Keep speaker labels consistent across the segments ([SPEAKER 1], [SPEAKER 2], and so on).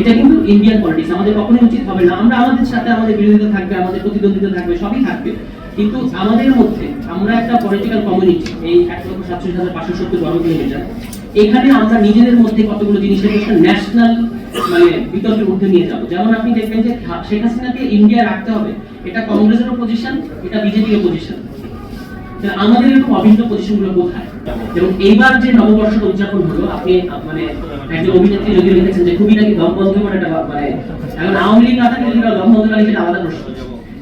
[SPEAKER 1] এটা কিন্তু Indian politics আমাদের কখনোই উচিত হবে না। আমরা আমাদের সাথে আমাদের বিরোধিতা থাকবে, আমাদের প্রতিদ্বন্দ্বিতা থাকবে, সবই থাকবে। কিন্তু আমাদের মধ্যে আমরা একটা পলিটিক্যাল কমিউনিটি এই এক লক্ষ সাতচল্লিশ হাজার পাঁচশো সত্তর বর্গ কিলোমিটার, এখানে আমরা নিজেদের মধ্যে কতগুলো জিনিসের একটা ন্যাশনাল মানে বিতর্কের মধ্যে নিয়ে যাব। যেমন আপনি দেখবেন যে শেখ হাসিনাকে ইন্ডিয়া রাখতে হবে। এটা কংগ্রেসেরও পজিশন এটা বিজেপির পজিশন আমাদের এরকম অভিন্ন পজিশনগুলো কোথায়? এবং এইবার যে নববর্ষ উদযাপন হলো, আপনি মানে একজন অভিনেত্রী যদি লিখেছেন যে খুবই নাকি দম বন্ধ করে একটা মানে এখন আওয়ামী লীগ না থাকলে যদি ওরা দম বন্ধ আলাদা প্রশ্ন।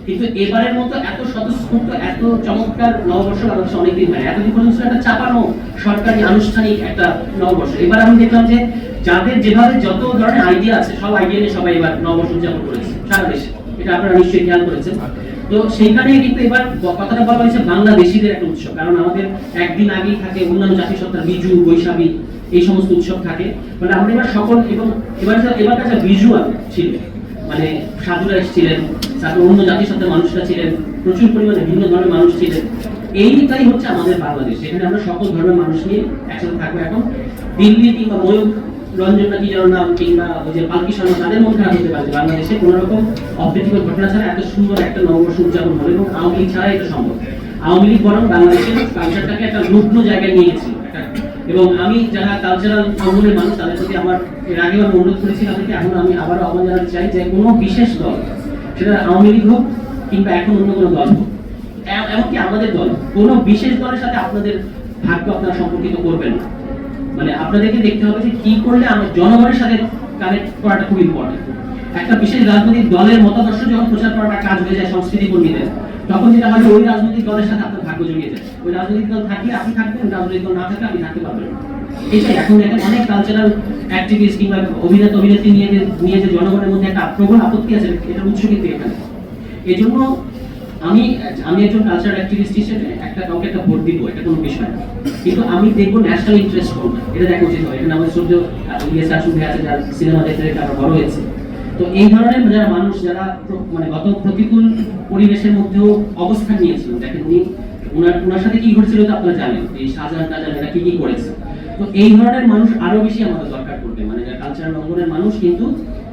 [SPEAKER 1] কিন্তু এবারের মতো এত স্বতঃস্ফূর্ত, এত চমৎকার নববর্ষ বাংলাদেশে অনেকদিন হয়। এতদিন পর্যন্ত একটা চাপানো সরকারি আনুষ্ঠানিক একটা নববর্ষ। এবার আমি দেখলাম যে যাদের যেভাবে যত ধরনের আইডিয়া আছে, সব আইডিয়া নিয়ে সবাই এবার নববর্ষ উদযাপন করেছে, সারা দেশে। এটা আপনারা নিশ্চয়ই খেয়াল করেছেন। তো সেইখানে কিন্তু এবার কথাটা বলা হয়েছে বাংলাদেশিদের একটা উৎসব। কারণ আমাদের একদিন আগেই থাকে অন্যান্য জাতিসত্তার বিজু, বৈশাখী, এই সমস্ত উৎসব থাকে। মানে আমরা এবার সকল এবং এবার এবার কাছে ভিজুয়াল ছিল। মানে সাধুরা এসেছিলেন, তারপর অন্য জাতিসত্তার মানুষরা ছিলেন, প্রচুর পরিমাণে ভিন্ন ধরনের মানুষ ছিলেন। এইটাই হচ্ছে আমাদের বাংলাদেশ। এখানে আমরা সকল ধর্মের মানুষ নিয়ে একসাথে থাকব এখন। দিল্লি কিংবা ময়ূর রঞ্জন নাকি যেন কিংবা ওই যে পালকি শর্মা, তাদের মধ্যে আর হতে পারে বাংলাদেশে কোনো রকম অপ্রীতিকর ঘটনা ছাড়া এত সুন্দর একটা নববর্ষ উদযাপন হবে এবং আওয়ামী লীগ ছাড়া এটা সম্ভব। আওয়ামী লীগ বরং বাংলাদেশের কালচারটাকে একটা রুগ্ন জায়গায় নিয়ে গেছিল এবং আমি যারা কালচারাল অঙ্গনের মানুষ, তাদের প্রতি আমার এর আগেও আমি অনুরোধ করেছি, তাদেরকে এখন আমি আবারও আহ্বান জানাতে চাই যে কোনো বিশেষ দল, সেটা আওয়ামী লীগ হোক কিংবা এখন অন্য কোনো দল হোক এমনকি আমাদের দল, কোনো বিশেষ দলের সাথে আপনাদের ভাগ্য আপনারা সম্পর্কিত করবেন না। মানে আপনাদেরকে দেখতে হবে যে কি করলে আমরা জনগণের সাথে কানেক্ট করাটা খুব ইম্পর্টেন্ট একটা বিশেষ রাজনৈতিক দলের মতাদর্শ যখন প্রচার করাটা কাজ হয়ে যায় সংস্কৃতি কর্মীদের, তখন যেটা হয় ওই রাজনৈতিক দলের সাথে আপনার ভাগ্য জড়িয়ে যায়। ওই রাজনৈতিক দল থাকলে আপনি থাকবেন, রাজনৈতিক দল না থাকলে আপনি থাকতে পারবেন। এটাই এখন দেখেন অনেক কালচারাল অ্যাক্টিভিস্ট কিংবা অভিনেতা, অভিনেত্রী নিয়ে যে নিয়ে যে জনগণের মধ্যে একটা প্রবল আপত্তি আছে এটার উৎস কিন্তু এখানে এই জন্য আমি আমি একজন কালচারাল অ্যাক্টিভিস্ট হিসেবে একটা কাউকে একটা ভোট দিব, এটা কোনো বিষয় না। কিন্তু আমি দেখব ন্যাশনাল ইন্টারেস্ট এটা দেখা উচিত হয়। এখানে আমাদের আছে, যার সিনেমা দেখতে দেখতে বড় হয়েছে। তো এই ধরনের যারা মানুষ, যারা মানে গত প্রতিকূল পরিবেশের মধ্যেও অবস্থান নিয়েছিল, দেখেন উনি ওনার ওনার সাথে কি ঘটেছিল তো আপনারা জানেন, এই শাহজাহান টাজাহান এরা কি কি করেছে। তো এই ধরনের মানুষ আরও বেশি আমাদের দরকার পড়বে মানে যারা কালচারাল অঙ্গনের মানুষ, কিন্তু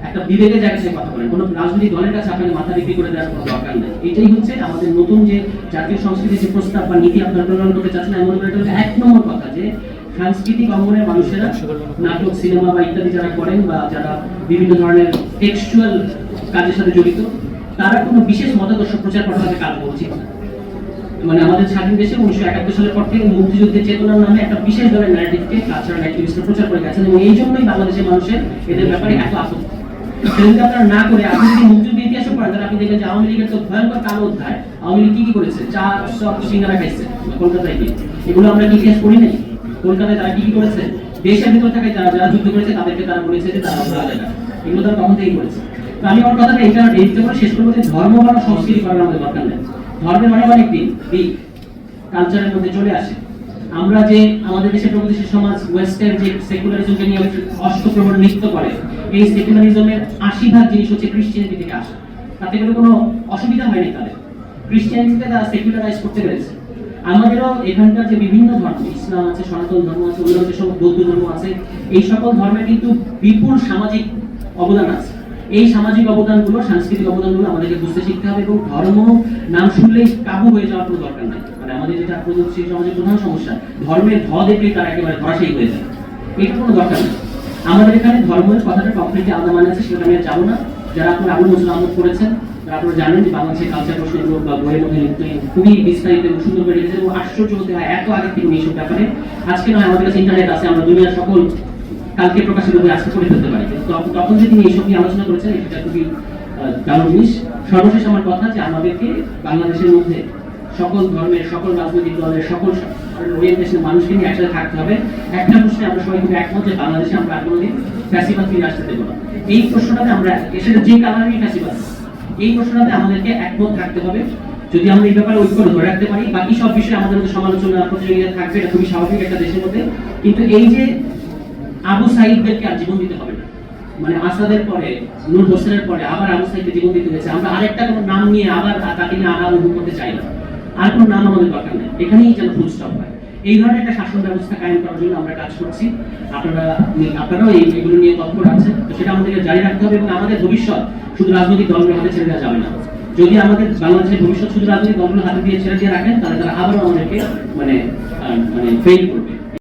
[SPEAKER 1] একটা বিবেকের জায়গা থেকে কথা বলেন। কোনো রাজনৈতিক দলের কাছে আপনাকে মাথা বিক্রি করে দেওয়ার কোনো দরকার নেই। এটাই হচ্ছে আমাদের নতুন যে জাতীয় সংস্কৃতির যে প্রস্তাব বা নীতি আপনারা প্রণয়ন করতে চাচ্ছেন আমি মনে করি এক নম্বর কথা যে, সাংস্কৃতিক অঙ্গনের মানুষেরা নাটক, সিনেমা বা ইত্যাদি যারা করেন বা যারা বিভিন্ন ধরনের টেক্সচুয়াল কাজের সাথে জড়িত, তারা কোনো বিশেষ মতাদর্শ প্রচার করার সাথে কাজ করছে না মানে আমাদের স্বাধীন দেশে উনিশশো একাত্তর সালের পর থেকে মুক্তিযুদ্ধের চেতনার নামে একটা বিশেষ ধরনের ন্যারেটিভকে কালচারাল অ্যাক্টিভিস্টরা প্রচার করে গেছেন এবং এই জন্যই বাংলাদেশের মানুষের এদের ব্যাপারে এত আপত্তি। না করে আপনি যদি ইতিহাসও পড়েন তাহলে আপনি দেখবেন যে আওয়ামী লীগের তো ভয়ঙ্কর কালো অধ্যায়। আওয়ামী লীগ কি কি করেছে? চা, সব সিঙ্গারা খাইছে কলকাতায় গিয়ে। এগুলো আমরা কি ইতিহাস পড়ি নাই? কলকাতায় তারা কি কি করেছে? দেশের ভিতর থেকে যারা যারা যুদ্ধ করেছে, তাদেরকে তারা বলেছে যে তারা এগুলো তারা তখন থেকেই করেছে। তো আমি আমার কথাটা এইটা এইটা করে শেষ করব যে ধর্ম বা সংস্কৃতি করার আমাদের দরকার নেই। ধর্মের অনেক অনেক দিক। কালচারের মধ্যে চলে আসে। আমরা যে আমাদের দেশের প্রগতিশীল সমাজ ওয়েস্টার্ন যে সেকুলারিজমকে নিয়ে অষ্টপ্রহর নৃত্য করে, এই সেকুলারিজমের আশি ভাগ জিনিস হচ্ছে ক্রিশ্চিয়ানিটি থেকে আসে। তাতে করে কোনো অসুবিধা হয়নি তাদের। ক্রিশ্চিয়ানিটিকে তারা সেকুলারাইজ করতে পেরেছে। আমাদেরও এখানকার যে বিভিন্ন ধর্ম, ইসলাম আছে, সনাতন ধর্ম আছে অন্য যে সব বৌদ্ধ ধর্ম আছে, এই সকল ধর্মের কিন্তু বিপুল সামাজিক অবদান আছে। এই সামাজিক অবদানগুলো, সাংস্কৃতিক অবদানগুলো আমাদেরকে বুঝতে শিখতে হবে এবং ধর্ম নাম শুনলেই কাবু হয়ে যাওয়ার কোনো দরকার নাই। মানে আমাদের যেটা প্রযুক্তি সমাজের প্রধান সমস্যা। ধর্মের ধ দেখলেই তারা একেবারে ধরাশায়ী হয়ে যায়। এটা কোনো দরকার নেই। আমাদের এখানে ধর্মের কথাটা কমপ্লিটলি আলাদা মানে আছে সেটা আমি যাব না। যারা আপনারা আবুল আহমদ করেছেন তারা আপনারা জানেন যে বাংলাদেশের কালচার প্রশ্নগুলো বা বইয়ের মধ্যে খুবই বিস্তারিত এবং সুন্দর করে লিখেছেন এবং আশ্চর্য হতে হয় এত আগে থেকে এইসব ব্যাপারে। আজকে নয়, আমাদের কাছে ইন্টারনেট আছে, আমরা দুনিয়ার সকল কালকে প্রকাশিত বই আজকে পড়ে ফেলতে পারি। তখন- যে তিনি এইসব নিয়ে আলোচনা করেছেন, এটা খুবই দারুণ জিনিস। সর্বশেষ আমার কথা যে আমাদেরকে বাংলাদেশের মধ্যে সকল ধর্মের, সকল রাজনৈতিক দলের, সকল ওরিয়েন্টেশনের মানুষকে নিয়ে একসাথে থাকতে হবে। একটা প্রশ্নে আমরা সবাই খুব একমত যে বাংলাদেশে আমরা আর কোনোদিন ফ্যাসিবাদ ফিরে আসতে দেবো না। এই প্রশ্নটাতে আমরা সেটা যে কারণে ফ্যাসিবাদ, এই প্রশ্নটাতে আমাদেরকে একমত থাকতে হবে। যদি আমরা এই ব্যাপারে ঐক্য ধরে রাখতে পারি বাকি সব বিষয়ে আমাদের মধ্যে সমালোচনা প্রতিযোগিতা থাকবে, এটা খুবই স্বাভাবিক একটা দেশের মধ্যে। কিন্তু এই যে আবু সাইদদেরকে আর জীবন দিতে হবে না। মানে আসাদের পরে, নূর হোসেনের পরে আবার আবু সাইদকে জীবন দিতে হয়েছে। আমরা আরেকটা কোনো নাম নিয়ে আবার তাকে নিয়ে উহু করতে চাই না। আর কোনো নাম আমাদের দরকার নেই। এখানেই যেন ফুল স্টপ হয়। এই ধরনের একটা শাসন ব্যবস্থা কায়েম করার জন্য আমরা কাজ করছি। আপনারা, আপনারাও এই এগুলো নিয়ে তৎপর আছেন। তো সেটা আমাদেরকে জারি রাখতে হবে এবং আমাদের ভবিষ্যৎ শুধু রাজনৈতিক দলগুলোর হাতে ছেড়ে দেওয়া যাবে না। যদি আমাদের বাংলাদেশের ভবিষ্যৎ শুধু রাজনৈতিক হাতে দিয়ে ছেড়ে দিয়ে রাখেন, তাহলে তারা আবারও আমাদেরকে মানে মানে ফেল করবে।